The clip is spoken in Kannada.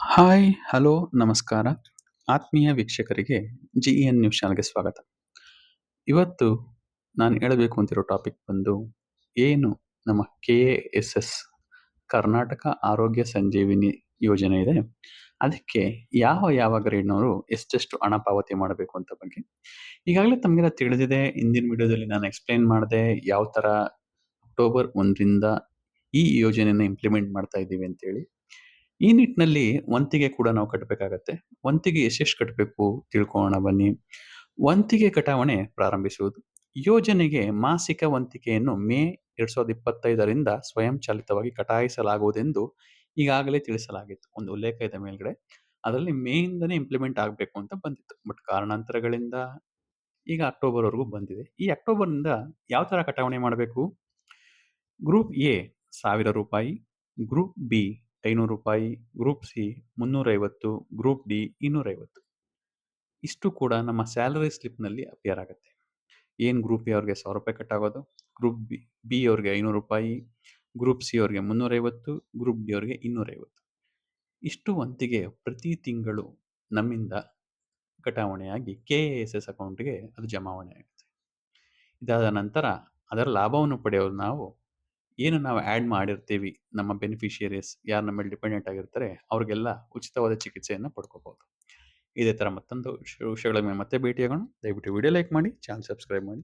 ಹಾಯ್, ಹಲೋ, ನಮಸ್ಕಾರ. ಆತ್ಮೀಯ ವೀಕ್ಷಕರಿಗೆ ಜಿ ಎನ್ ನ್ಯೂಸ್ ಚಾನಲ್ಗೆ ಸ್ವಾಗತ. ಇವತ್ತು ನಾನು ಹೇಳಬೇಕು ಅಂತಿರೋ ಟಾಪಿಕ್ ಬಂದು, ಏನು ನಮ್ಮ ಕೆ ಎಸ್ ಎಸ್ ಕರ್ನಾಟಕ ಆರೋಗ್ಯ ಸಂಜೀವಿನಿ ಯೋಜನೆ ಇದೆ, ಅದಕ್ಕೆ ಯಾವ ಯಾವ ಗ್ರೇಡ್‌ನವರು ಎಷ್ಟೆಷ್ಟು ಹಣ ಪಾವತಿ ಮಾಡಬೇಕು ಅಂತ ಬಗ್ಗೆ. ಈಗಾಗಲೇ ತಮಗೆಲ್ಲ ತಿಳಿದಿದೆ, ಹಿಂದಿನ ವಿಡಿಯೋದಲ್ಲಿ ನಾನು ಎಕ್ಸ್‌ಪ್ಲೇನ್ ಮಾಡಿದೆ, ಯಾವ ಥರ ಅಕ್ಟೋಬರ್ 1 ರಿಂದ ಈ ಯೋಜನೆಯನ್ನು ಇಂಪ್ಲಿಮೆಂಟ್ ಮಾಡ್ತಾ ಇದ್ದೀವಿ ಅಂತೇಳಿ. ಈ ನಿಟ್ಟಿನಲ್ಲಿ ವಂತಿಗೆ ಕೂಡ ನಾವು ಕಟ್ಟಬೇಕಾಗತ್ತೆ. ವಂತಿಗೆ ಎಷ್ಟೆಷ್ಟು ಕಟ್ಟಬೇಕು ತಿಳ್ಕೊಳ್ಳೋಣ ಬನ್ನಿ. ವಂತಿಗೆ ಕಟಾವಣೆ ಪ್ರಾರಂಭಿಸುವುದು. ಯೋಜನೆಗೆ ಮಾಸಿಕ ವಂತಿಕೆಯನ್ನು ಮೇ ಎರಡ್ ಸಾವಿರದ ಇಪ್ಪತ್ತೈದರಿಂದ ಸ್ವಯಂಚಾಲಿತವಾಗಿ ಕಟಾಯಿಸಲಾಗುವುದೆಂದು ಈಗಾಗಲೇ ತಿಳಿಸಲಾಗಿತ್ತು. ಒಂದು ಉಲ್ಲೇಖ ಇದೆ ಮೇಲ್ಗಡೆ. ಅದರಲ್ಲಿ ಮೇಯಿಂದನೇ ಇಂಪ್ಲಿಮೆಂಟ್ ಆಗಬೇಕು ಅಂತ ಬಂದಿತ್ತು. ಬಟ್ ಕಾರಣಾಂತರಗಳಿಂದ ಈಗ ಅಕ್ಟೋಬರ್‌ವರೆಗೂ ಬಂದಿದೆ. ಈ ಅಕ್ಟೋಬರ್‌ನಿಂದ ಯಾವ ಥರ ಕಟಾವಣೆ ಮಾಡಬೇಕು? Group A ₹1000, group B ₹500, group C ₹350, group D $250. ಇಷ್ಟು ಕೂಡ ನಮ್ಮ ಸ್ಯಾಲರಿ ಸ್ಲಿಪ್‌ನಲ್ಲಿ ಅಪಿಯರ್ ಆಗುತ್ತೆ. ಏನು ಗ್ರೂಪ್ ಎ ಅವ್ರಿಗೆ ಸಾವಿರ ರೂಪಾಯಿ ಕಟ್ಟಾಗೋದು ಗ್ರೂಪ್ ಬಿ ಬಿ ಅವ್ರಿಗೆ ₹500, ಗ್ರೂಪ್ ಸಿ ಅವ್ರಿಗೆ $350, ಗ್ರೂಪ್ ಡಿ ಅವ್ರಿಗೆ $250. ಇಷ್ಟು ವಂತಿಗೆ ಪ್ರತಿ ತಿಂಗಳು ನಮ್ಮಿಂದ ಕಟಾವಣೆಯಾಗಿ ಕೆ ಎಸ್ ಎಸ್ ಅಕೌಂಟ್‌ಗೆ ಅದು ಜಮಾವಣೆ ಆಗುತ್ತೆ. ಇದಾದ ನಂತರ ಅದರ ಲಾಭವನ್ನು ಪಡೆಯಲು ನಾವು ಏನು ನಾವು ಆ್ಯಡ್ ಮಾಡಿರ್ತೀವಿ ನಮ್ಮ ಬೆನಿಫಿಷಿಯರೀಸ್ ಯಾರು ನಮ್ಮ ಮೇಲೆ ಡಿಪೆಂಡೆಂಟ್ ಆಗಿರ್ತಾರೆ ಅವ್ರಿಗೆಲ್ಲ ಉಚಿತವಾದ ಚಿಕಿತ್ಸೆಯನ್ನು ಪಡ್ಕೋಬಹುದು. ಇದೇ ಥರ ಮತ್ತೊಂದು ವಿಷ ವಿಷಯಗಳ ಮೇಲೆ ಮತ್ತೆ ಭೇಟಿಯಾಗೋಣ. ದಯವಿಟ್ಟು ವಿಡಿಯೋ ಲೈಕ್ ಮಾಡಿ, ಚಾನಲ್ ಸಬ್ಸ್ಕ್ರೈಬ್ ಮಾಡಿ.